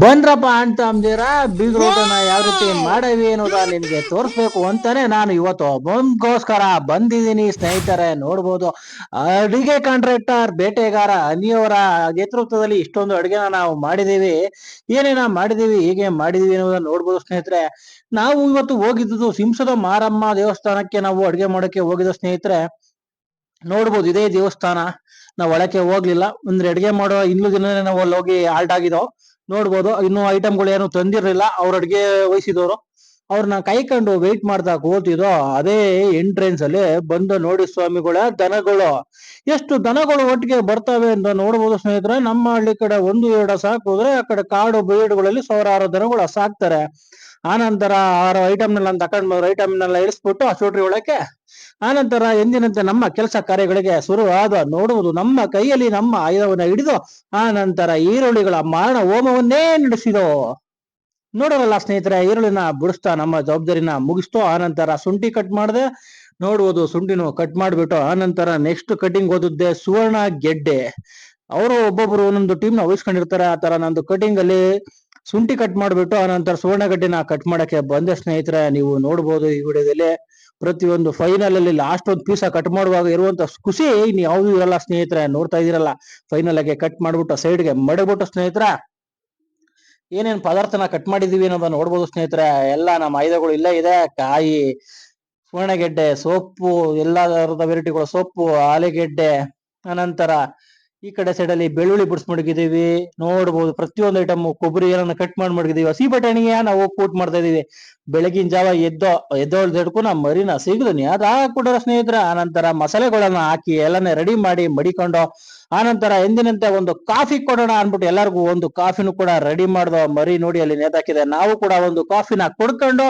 ಬಂದ್ರಪ್ಪ ಅಂತ ಅಂದಿರ ಬೀಗ್ರೋಟನ ಯಾವ ರೀತಿ ಮಾಡವಿ ಅನ್ನೋದ ನಿನ್ಗೆ ತೋರ್ಸ್ಬೇಕು ಅಂತಾನೆ ನಾನು ಇವತ್ತು ಬಂದ್ಗೋಸ್ಕರ ಬಂದಿದ್ದೀನಿ. ಸ್ನೇಹಿತರೆ ನೋಡ್ಬೋದು. ಅಡಿಗೆ ಕಾಂಟ್ರಾಕ್ಟರ್ ಬೇಟೆಗಾರ ಅನಿಯವರ ನೇತೃತ್ವದಲ್ಲಿ ಇಷ್ಟೊಂದು ಅಡಿಗೆನ ನಾವು ಮಾಡಿದೀವಿ. ಏನೇನ ಮಾಡಿದೀವಿ ಹೇಗೆ ಮಾಡಿದೀವಿ ಅನ್ನೋದನ್ನ ನೋಡ್ಬೋದು ಸ್ನೇಹಿತರೆ. ನಾವು ಇವತ್ತು ಹೋಗಿದ್ದು ಸಿಂಸದ ಮಾರಮ್ಮ ದೇವಸ್ಥಾನಕ್ಕೆ ನಾವು ಅಡಿಗೆ ಮಾಡೋಕೆ ಹೋಗಿದ್ದು ಸ್ನೇಹಿತರೆ. ನೋಡ್ಬೋದು ಇದೇ ದೇವಸ್ಥಾನ. ನಾವು ಒಳಕ್ಕೆ ಹೋಗ್ಲಿಲ್ಲ. ಅಂದ್ರೆ ಅಡಿಗೆ ಮಾಡೋ ಇನ್ನೂ ದಿನ ನಾವು ಅಲ್ಲಿ ಹೋಗಿ ಆಲ್ಟ್ ಆಗಿದ್ದೋ. ನೋಡ್ಬೋದು. ಇನ್ನು ಐಟಮ್ಗಳು ಏನು ತಂದಿರಲಿಲ್ಲ. ಅವ್ರ ಅಡಿಗೆ ವಹಿಸಿದವರು. ಅವ್ರನ್ನ ಕೈಕೊಂಡು ವೆಯ್ಟ್ ಮಾಡ್ತಾ ಕೂತಿದ್ರೋ ಅದೇ ಎಂಟ್ರೆನ್ಸ್ ಅಲ್ಲಿ ಬಂದು ನೋಡಿ ಸ್ವಾಮಿಗಳ, ದನಗಳು. ಎಷ್ಟು ದನಗಳು ಒಟ್ಟಿಗೆ ಬರ್ತವೆ ಅಂತ ನೋಡ್ಬೋದು ಸ್ನೇಹಿತರೆ. ನಮ್ಮ ಹಳ್ಳಿ ಕಡೆ ಒಂದು ಎರಡು ಸಾಕಿದ್ರೆ ಆ ಕಡೆ ಕಾಡು, ಬೀಡುಗಳಲ್ಲಿ ಸಾವಿರಾರು ದನಗಳು ಸಾಕ್ತಾರೆ. ಆನಂತರ ಆರು ಐಟಮ್ನೆಲ್ಲ ತಕೊಂಡ್ ಬಂದ್ರು ಐಟಮ್ನೆಲ್ಲ ಇಳಿಸ್ಬಿಟ್ಟು ಆ ಚೋಟ್ರಿ ಒಳಕ್ಕೆ ಆನಂತರ ಎಂದಿನಂತೆ ನಮ್ಮ ಕೆಲಸ ಕಾರ್ಯಗಳಿಗೆ ಶುರುವಾದ ನೋಡುವುದು ನಮ್ಮ ಕೈಯಲ್ಲಿ ನಮ್ಮ ಆಯುಧವನ್ನ ಹಿಡಿದು ಆನಂತರ ನಂತರ ಈರುಳ್ಳಿಗಳ ಮಾರಣ ಹೋಮವನ್ನೇ ನಡೆಸಿದೋ. ನೋಡೋರಲ್ಲ ಸ್ನೇಹಿತರೆ, ಈರುಳ್ಳಿನ ಬಿಡಿಸ್ತಾ ನಮ್ಮ ಜವಾಬ್ದಾರಿನ ಮುಗಿಸ್ತೋ. ಆನಂತರ ಶುಂಠಿ ಕಟ್ ಮಾಡಿದೆ. ನೋಡುವುದು ಶುಂಠಿನೂ ಕಟ್ ಮಾಡ್ಬಿಟ್ಟು ಆನಂತರ ನೆಕ್ಸ್ಟ್ ಕಟಿಂಗ್ ಓದಿದ್ದೆ ಸುವರ್ಣ ಗೆಡ್ಡೆ. ಅವರು ಒಬ್ಬೊಬ್ರು ಒಂದೊಂದು ಟೀಮ್ನ ವಹಿಸ್ಕೊಂಡಿರ್ತಾರೆ. ಆ ತರ ನಂದು ಕಟಿಂಗ್ ಅಲ್ಲಿ ಶುಂಠಿ ಕಟ್ ಮಾಡ್ಬಿಟ್ಟು ಆನಂತರ ಸುವರ್ಣ ಗಡ್ಡೆನ ಕಟ್ ಮಾಡಕ್ಕೆ ಬಂದ ಸ್ನೇಹಿತರೆ, ನೀವು ನೋಡ್ಬೋದು ಈ ವಿಡಿಯೋದಲ್ಲಿ. ಪ್ರತಿಯೊಂದು ಫೈನಲ್ ಅಲ್ಲಿ ಲಾಸ್ಟ್ ಒಂದು ಪೀಸ ಕಟ್ ಮಾಡುವಾಗ ಇರುವಂತ ಖುಷಿ ಇನ್ ಯಾವ್ದು ಇರಲ್ಲ ಸ್ನೇಹಿತರೆ, ನೋಡ್ತಾ ಇದೀರಲ್ಲ ಫೈನಲ್ ಆಗಿ ಕಟ್ ಮಾಡ್ಬಿಟ್ಟು ಸೈಡ್ಗೆ ಮಡಗ್ಬಿಟ್ಟು ಸ್ನೇಹಿತರ, ಏನೇನ್ ಪದಾರ್ಥನ ಕಟ್ ಮಾಡಿದೀವಿ ಅನ್ನೋದನ್ನ ನೋಡ್ಬೋದು ಸ್ನೇಹಿತರೆ. ಎಲ್ಲ ನಮ್ಮ ಆಯುಧಗಳು ಇಲ್ಲೇ ಇದೆ. ಕಾಯಿ, ಸುವರ್ಣಗೆಡ್ಡೆ, ಸೊಪ್ಪು, ಎಲ್ಲಾ ತರದ ವೆರೈಟಿಗಳು ಸೊಪ್ಪು, ಆಲೂಗೆಡ್ಡೆ ಅನಂತರ ಈ ಕಡೆ ಸೈಡ್ ಅಲ್ಲಿ ಬೆಳ್ಳುಳ್ಳಿ ಬಿಡಿಸ್ ಮಡಗಿದೀವಿ ನೋಡಬಹುದು ಪ್ರತಿಯೊಂದು ಐಟಮ್ ಕೊಬ್ಬರಿ ಏನನ್ನ ಕಟ್ ಮಾಡಿ ಮಡಗಿದೀವಿ ಹಸಿ ಬಟಾಣಿಯ ನಾವು ಕೂಟ್ ಮಾಡ್ತಾ ಇದೀವಿ ಬೆಳಗಿನ ಜಾವ ಎದ್ದೋ ಎದ್ದೋಳ್ದೆಡ್ಕು ನಾ ಮರಿನ ಸಿಗದನಿ. ಅದ ಹಾಕ್ಬಿಟ್ರ ಸ್ನೇಹಿತರ ಆನಂತರ ಮಸಾಲೆಗಳನ್ನ ಹಾಕಿ ಎಲ್ಲಾನ ರೆಡಿ ಮಾಡಿ ಮಡಿಕೊಂಡು ಆನಂತರ ಎಂದಿನಂತೆ ಒಂದು ಕಾಫಿ ಕೊಡೋಣ ಅನ್ಬಿಟ್ಟು ಎಲ್ಲರಿಗೂ ಒಂದು ಕಾಫಿನೂ ಕೂಡ ರೆಡಿ ಮಾಡಿದ ಮರಿ ನೋಡಿ ಅಲ್ಲಿ ನೇತಾಕಿದೆ. ನಾವು ಕೂಡ ಒಂದು ಕಾಫಿನ ಕೊಡ್ಕೊಂಡು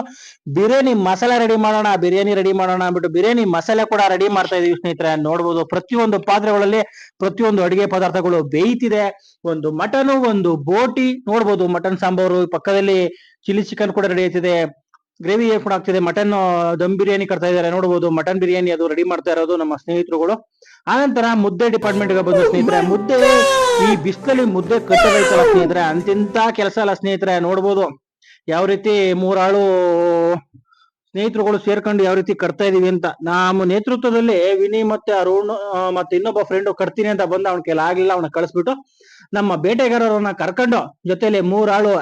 ಬಿರಿಯಾನಿ ಮಸಾಲೆ ರೆಡಿ ಮಾಡೋಣ, ಬಿರಿಯಾನಿ ರೆಡಿ ಮಾಡೋಣ ಅಂದ್ಬಿಟ್ಟು ಬಿರಿಯಾನಿ ಮಸಾಲೆ ಕೂಡ ರೆಡಿ ಮಾಡ್ತಾ ಇದೀವಿ ಸ್ನೇಹಿತರೆ. ನೋಡ್ಬೋದು ಪ್ರತಿಯೊಂದು ಪಾತ್ರೆಗಳಲ್ಲಿ ಪ್ರತಿಯೊಂದು ಅಡಿಗೆ ಪದಾರ್ಥಗಳು ಬೇಯ್ತಿದೆ. ಒಂದು ಮಟನ್ ಒಂದು ಬೋಟಿ, ನೋಡ್ಬೋದು ಮಟನ್ ಸಾಂಬಾರು. ಪಕ್ಕದಲ್ಲಿ ಚಿಲ್ಲಿ ಚಿಕನ್ ಕೂಡ ರೆಡಿ ಆಯ್ತಿದೆ ಗ್ರೇವಿ ಕೂಡ ಆಗ್ತಿದೆ ಮಟನ್ ದಮ್ ಬಿರಿಯಾನಿ ಕಟ್ತಾ ಇದಾರೆ ನೋಡಬಹುದು ಮಟನ್ ಬಿರಿಯಾನಿ ಅದು ರೆಡಿ ಮಾಡ್ತಾ ಇರೋದು ನಮ್ಮ ಸ್ನೇಹಿತರುಗಳು. ಆನಂತರ ಮುದ್ದೆ ಡಿಪಾರ್ಟ್ಮೆಂಟ್ಗೆ ಬಂದು ಸ್ನೇಹಿತರೆ, ಮುದ್ದೆ, ಈ ಬಿಸಿಲಲ್ಲಿ ಮುದ್ದೆ ಕಟ್ಟೋದೈತಲ್ಲ ಸ್ನೇಹಿತರೆ. ಅಂತಿಂತ ಕೆಲಸ ಅಲ್ಲ ಸ್ನೇಹಿತರೆ ನೋಡಬಹುದು ಯಾವ ರೀತಿ ಮೂರಾಳು ಸ್ನೇಹಿತರುಗಳು ಸೇರ್ಕೊಂಡು ಯಾವ ರೀತಿ ಕಟ್ತಾ ಇದೀವಿ ಅಂತ. ನಮ್ಮ ನೇತೃತ್ವದಲ್ಲಿ ವಿನಿ ಮತ್ತೆ ಅರುಣ್ ಮತ್ತೆ ಇನ್ನೊಬ್ಬ ಫ್ರೆಂಡ್ ಕಟ್ತೀನಿ ಅಂತ ಬಂದ ಅವ್ನ ಕೆಲ ಆಗ್ಲಿಲ್ಲ, ಅವನ ಕಳಿಸ್ಬಿಟ್ಟು ನಮ್ಮ ಬೇಟೆಗಾರರನ್ನ ಕರ್ಕೊಂಡು ಜೊತೆಲಿ ಮೂರಾಳು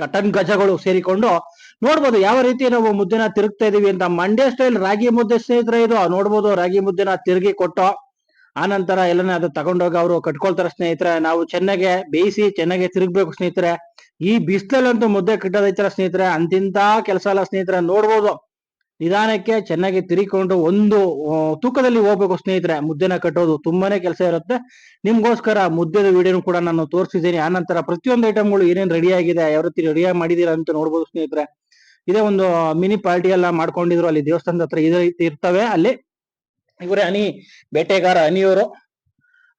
ಕಟನ್ ಗಜಗಳು ಸೇರಿಕೊಂಡು ನೋಡ್ಬೋದು ಯಾವ ರೀತಿ ನಾವು ಮುದ್ದೆನ ತಿರುಗ್ತಾ ಇದೀವಿ ಅಂತ ಮಂಡ್ಯ ಸ್ಟೈಲ್ ರಾಗಿ ಮುದ್ದೆ ಸ್ನೇಹಿತರೆ ಇದು. ನೋಡ್ಬೋದು ರಾಗಿ ಮುದ್ದೆನ ತಿರುಗಿ ಕೊಟ್ಟು ಆನಂತರ ಎಲ್ಲನೇ ಅದು ತಗೊಂಡೋಗಿ ಅವರು ಕಟ್ಕೊಳ್ತಾರೆ ಸ್ನೇಹಿತರೆ. ನಾವು ಚೆನ್ನಾಗೆ ಬೇಯಿಸಿ ಚೆನ್ನಾಗೆ ತಿರುಗ್ಬೇಕು ಸ್ನೇಹಿತರೆ. ಈ ಬಿಸಿಲಲ್ಲಂತೂ ಮುದ್ದೆ ಕಟ್ಟೋದೈತರ ಸ್ನೇಹಿತರೆ. ಅಂತಿಂತ ಕೆಲಸ ಅಲ್ಲ ಸ್ನೇಹಿತರೆ. ನೋಡ್ಬೋದು ನಿಧಾನಕ್ಕೆ ಚೆನ್ನಾಗಿ ತಿರಿಕೊಂಡು ಒಂದು ತೂಕದಲ್ಲಿ ಹೋಗ್ಬೇಕು ಸ್ನೇಹಿತರೆ. ಮುದ್ದೆನ ಕಟ್ಟೋದು ತುಂಬಾನೇ ಕೆಲಸ ಇರುತ್ತೆ. ನಿಮ್ಗೋಸ್ಕರ ಮುದ್ದೆದ ವಿಡಿಯೋನು ಕೂಡ ನಾನು ತೋರಿಸಿದ್ದೀನಿ. ಆನಂತರ ಪ್ರತಿಯೊಂದು ಐಟಮ್ಗಳು ಏನೇನು ರೆಡಿ ಆಗಿದೆ, ಯಾವ ರೀತಿ ರೆಡಿಯಾಗಿ ಮಾಡಿದೀರ ಅಂತ ನೋಡ್ಬೋದು ಸ್ನೇಹಿತರೆ. ಇದೇ ಒಂದು ಮಿನಿ ಪಾರ್ಟಿ ಎಲ್ಲ ಮಾಡ್ಕೊಂಡಿದ್ರು ಅಲ್ಲಿ ದೇವಸ್ಥಾನದ ಹತ್ರ ಇದೇ ರೀತಿ ಇರ್ತವೆ ಅಲ್ಲಿ. ಇವರೇ ಹನಿ, ಬೇಟೆಗಾರ, ಹನಿಯವರು.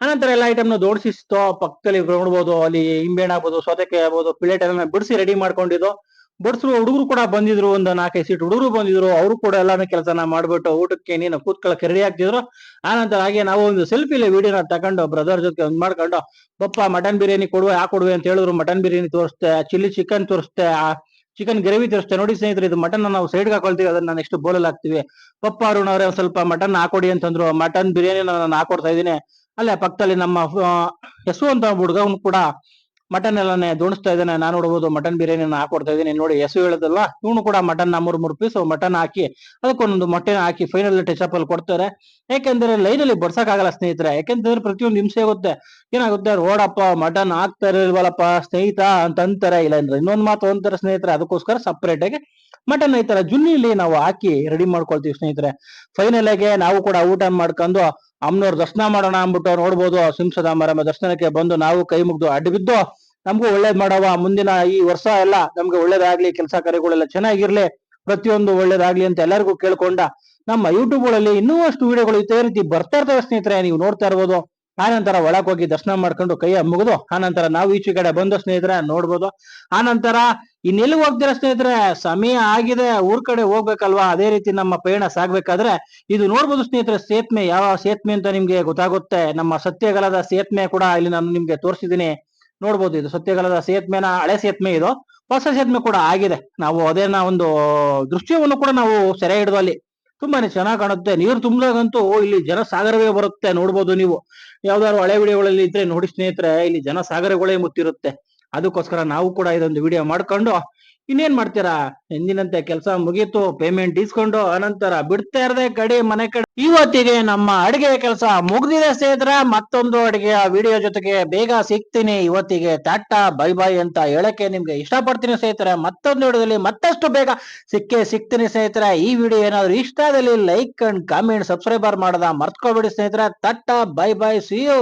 ಅನಂತರ ಎಲ್ಲ ಐಟಮ್ನ ಜೋಡಿಸಿಸ್ತೋ ಪಕ್ಕದಲ್ಲಿ ನೋಡ್ಬೋದು, ಅಲ್ಲಿ ಹಿಂಬೇಣ ಆಗ್ಬೋದು, ಸೌತೆಕಾಯಿ ಆಗ್ಬೋದು ಪ್ಲೇಟ್ ಎಲ್ಲ ಬಿಡಿಸಿ ರೆಡಿ ಮಾಡ್ಕೊಂಡಿದ್ದು. ಬಡ್ಸರು ಹುಡುಗರು ಕೂಡ ಬಂದಿದ್ರು, ಒಂದು ನಾಲ್ಕೈದು ಸೀಟ್ ಹುಡುಗರು ಬಂದಿದ್ರು, ಅವರು ಕೂಡ ಎಲ್ಲಾನು ಕೆಲಸನ ಮಾಡ್ಬಿಟ್ಟು ಊಟಕ್ಕೆ ನೀನು ಕೂತ್ಕೊಳ್ಳಕ್ಕೆ ರೆಡಿ ಆಗ್ತಿದ್ರು. ಆನಂತರ ಹಾಗೆ ನಾವು ಒಂದು ಸೆಲ್ಫಿಲಿ ವಿಡಿಯೋನ ತಕೊಂಡು ಬ್ರದರ್ ಜೊತೆ ಒಂದು ಮಾಡ್ಕೊಂಡು, ಪಪ್ಪ ಮಟನ್ ಬಿರಿಯಾನಿ ಕೊಡುವೆ, ಆ ಕೊಡುವೆ ಅಂತ ಹೇಳಿದ್ರು. ಮಟನ್ ಬಿರಿಯಾನಿ ತೋರಿಸ್ತೆ ಚಿಲ್ಲಿ ಚಿಕನ್ ತೋರಿಸ್ತೆ ಚಿಕನ್ ಗ್ರೇವಿ ತರಿಸ್ತೇವೆ ನೋಡಿ ಸ್ನೇಹಿತರೆ ಇದು ಮಟನ್ ನಾವು ಸೈಡ್ ಹಾಕೊಳ್ತೀವಿ. ಅದನ್ನ ನೆಕ್ಸ್ಟ್ ಬೋಲಲ್ಲಿ ಹಾಕ್ತಿವಿ. ಪಪ್ಪ ಅರುಣ್ ಅವರೇ ಸ್ವಲ್ಪ ಮಟನ್ ಹಾಕೊಡಿ ಅಂತಂದ್ರು. ಮಟನ್ ಬಿರಿಯಾನಿ ನಾನು ಹಾಕೊಡ್ತಾ ಇದೀನಿ ಅಲ್ಲೇ ಪಕ್ಕದಲ್ಲಿ ನಮ್ಮ ಆ, ಯಶು ಅಂತ ಹುಡುಗ ಕೂಡ ಮಟನ್ ಎಲ್ಲಾನೇ ದುಣಿಸ್ತಾ ಇದ್ದಾನೆ, ನಾನು ನೋಡಬಹುದು ಮಟನ್ ಬಿರಿಯಾನಿ ಹಾಕೊಡ್ತಾ ಇದೀನಿ ನೋಡಿ, ಹೆಸರು ಹೇಳೋದಲ್ಲ, ಇವನು ಕೂಡ ಮಟನ್ ಮೂರ್ ಮೂರು ಪೀಸ್ ಮಟನ್ ಹಾಕಿ, ಅದಕ್ಕೊಂದು ಮೊಟ್ಟೆನ ಹಾಕಿ ಫೈನಲ್ ಟಚ್ ಅಲ್ಲಿ ಕೊಡ್ತಾರೆ. ಯಾಕೆಂದ್ರೆ ಲೈನ್ ಅಲ್ಲಿ ಆಗಲ್ಲ ಸ್ನೇಹಿತರೆ. ಯಾಕೆಂತಂದ್ರೆ ಪ್ರತಿಯೊಂದು ಹಿಂಸೆ ಆಗುತ್ತೆ. ಏನಾಗುತ್ತೆ? ರೋಡಪ್ಪ, ಮಟನ್ ಹಾಕ್ತಾ ಇರಲ್ವಲ್ಲಪ್ಪ ಸ್ನೇಹಿತ ಅಂತ ಅಂತಾರೆ ಇಲ್ಲ, ಅಂದ್ರೆ ಇನ್ನೊಂದ್ ಮಾತು ಅಂತಾರೆ ಸ್ನೇಹಿತರೆ. ಅದಕ್ಕೋಸ್ಕರ ಸಪ್ರೇಟ್ ಆಗಿ ಮಟನ್ ಈ ತರ ಜುನ್ನಿಲಿ ನಾವು ಹಾಕಿ ರೆಡಿ ಮಾಡ್ಕೊಳ್ತೀವಿ ಸ್ನೇಹಿತರೆ. ಫೈನಲ್ ಆಗಿ ನಾವು ಕೂಡ ಊಟ ಮಾಡ್ಕೊಂಡು ಅಮ್ಮನವ್ರ ದರ್ಶನ ಮಾಡೋಣ ಅಂದ್ಬಿಟ್ಟು ನೋಡ್ಬೋದು. ಸಿಂಸದ ಮರಮ ದರ್ಶನಕ್ಕೆ ಬಂದು ನಾವು ಕೈ ಮುಗ್ದು ಅಡ್ಡ ಬಿದ್ದು ನಮಗೂ ಒಳ್ಳೇದ್ ಮಾಡವ ಮುಂದಿನ ಈ ವರ್ಷ ಎಲ್ಲ ನಮ್ಗೆ ಒಳ್ಳೇದಾಗ್ಲಿ ಕೆಲಸ ಕಾರ್ಯಗಳೆಲ್ಲ ಚೆನ್ನಾಗಿರ್ಲಿ, ಪ್ರತಿಯೊಂದು ಒಳ್ಳೇದಾಗ್ಲಿ ಅಂತ ಎಲ್ಲರಿಗೂ ಕೇಳ್ಕೊಂಡ ನಮ್ಮ ಯೂಟ್ಯೂಬ್ಗಳಲ್ಲಿ ಇನ್ನೂ ಅಷ್ಟು ವಿಡಿಯೋಗಳು ಇದೇ ರೀತಿ ಬರ್ತಾ ಇರ್ತವೆ ಸ್ನೇಹಿತರೆ. ನೀವು ನೋಡ್ತಾ ಇರ್ಬೋದು. ಆನಂತರ ಒಳಗ್ ಹೋಗಿ ದರ್ಶನ ಮಾಡ್ಕೊಂಡು ಕೈ ಮುಗಿದು, ಆನಂತರ ನಾವು ಈಚೆ ಕಡೆ ಬಂದು ಸ್ನೇಹಿತರೆ ನೋಡ್ಬೋದು. ಆನಂತರ ಇನ್ನೆಲ್ಲಿ ಹೋಗ್ತೀರಾ ಸ್ನೇಹಿತರೆ? ಸಮಯ ಆಗಿದೆ, ಊರ್ ಕಡೆ ಹೋಗ್ಬೇಕಲ್ವಾ? ಅದೇ ರೀತಿ ನಮ್ಮ ಪಯಣ ಸಾಗ್ಬೇಕಾದ್ರೆ ಇದು ನೋಡ್ಬೋದು ಸ್ನೇಹಿತರೆ, ಸೇತ್ಮೆ. ಯಾವ ಸೇತ್ಮೆ ಅಂತ ನಿಮ್ಗೆ ಗೊತ್ತಾಗುತ್ತೆ. ನಮ್ಮ ಸತ್ಯಗಲದ ಸೇತ್ಮೆ ಕೂಡ ಇಲ್ಲಿ ನಾನು ನಿಮ್ಗೆ ತೋರಿಸಿದ್ದೀನಿ. ನೋಡ್ಬೋದು ಇದು ಸತ್ಯಗಳದ ಸೇತ್ಮೆನ ಹಳೆ ಸೇತ್ಮೆ ಇದು. ಹೊಸ ಸೇತ್ಮೆ ಕೂಡ ಆಗಿದೆ. ನಾವು ಅದೇನ ಒಂದು ದೃಶ್ಯವನ್ನು ಕೂಡ ನಾವು ಸೆರೆ ಹಿಡಿದು ಅಲ್ಲಿ ತುಂಬಾನೇ ಚೆನ್ನಾಗಿ ಕಾಣುತ್ತೆ. ನೀರು ತುಂಬಿದಾಗಂತೂ ಇಲ್ಲಿ ಜನಸಾಗರವೇ ಬರುತ್ತೆ ನೋಡ್ಬೋದು ನೀವು. ಯಾವ್ದಾದ್ರು ಹಳೆ ವಿಡಿಯೋಗಳಲ್ಲಿ ಇದ್ರೆ ನೋಡಿ ಸ್ನೇಹಿತರೆ, ಇಲ್ಲಿ ಜನಸಾಗರಗಳೇ ಮುತ್ತಿರುತ್ತೆ. ಅದಕ್ಕೋಸ್ಕರ ನಾವು ಕೂಡ ಇದೊಂದು ವಿಡಿಯೋ ಮಾಡ್ಕೊಂಡು ಇನ್ನೇನ್ ಮಾಡ್ತೀರಾ? ಎಂದಿನಂತೆ ಕೆಲಸ ಮುಗೀತು ಪೇಮೆಂಟ್ ಇಸ್ಕೊಂಡು ಅನಂತರ ಬಿಡ್ತಾ ಇರದೆ ಕಡೆ ಮನೆ ಕಡೆ. ಇವತ್ತಿಗೆ ನಮ್ಮ ಅಡಿಗೆ ಕೆಲಸ ಮುಗ್ದಿದೆ ಸ್ನೇಹಿತರೆ, ಮತ್ತೊಂದು ಅಡಿಗೆಯ ವಿಡಿಯೋ ಜೊತೆಗೆ ಬೇಗ ಸಿಗ್ತೀನಿ. ಇವತ್ತಿಗೆ ತಟ್ಟ ಬೈ ಬೈ ಅಂತ ಹೇಳಕ್ಕೆ ನಿಮ್ಗೆ ಇಷ್ಟಪಡ್ತೀನಿ ಸ್ನೇಹಿತರೆ. ಮತ್ತೊಂದು ವಿಡಿಯೋದಲ್ಲಿ ಮತ್ತಷ್ಟು ಬೇಗ ಸಿಕ್ಕೇ ಸಿಗ್ತೀನಿ ಸ್ನೇಹಿತರೆ. ಈ ವಿಡಿಯೋ ಏನಾದ್ರು ಇಷ್ಟ ಆದಲ್ಲಿ ಲೈಕ್ ಅಂಡ್ ಕಾಮೆಂಟ್ ಸಬ್ಸ್ಕ್ರೈಬರ್ ಮಾಡದ ಮರ್ತ್ಕೋಬಿಡಿ ಸ್ನೇಹಿತರೆ. ತಟ್ಟ ಬೈ ಬೈ ಸಿ ಯು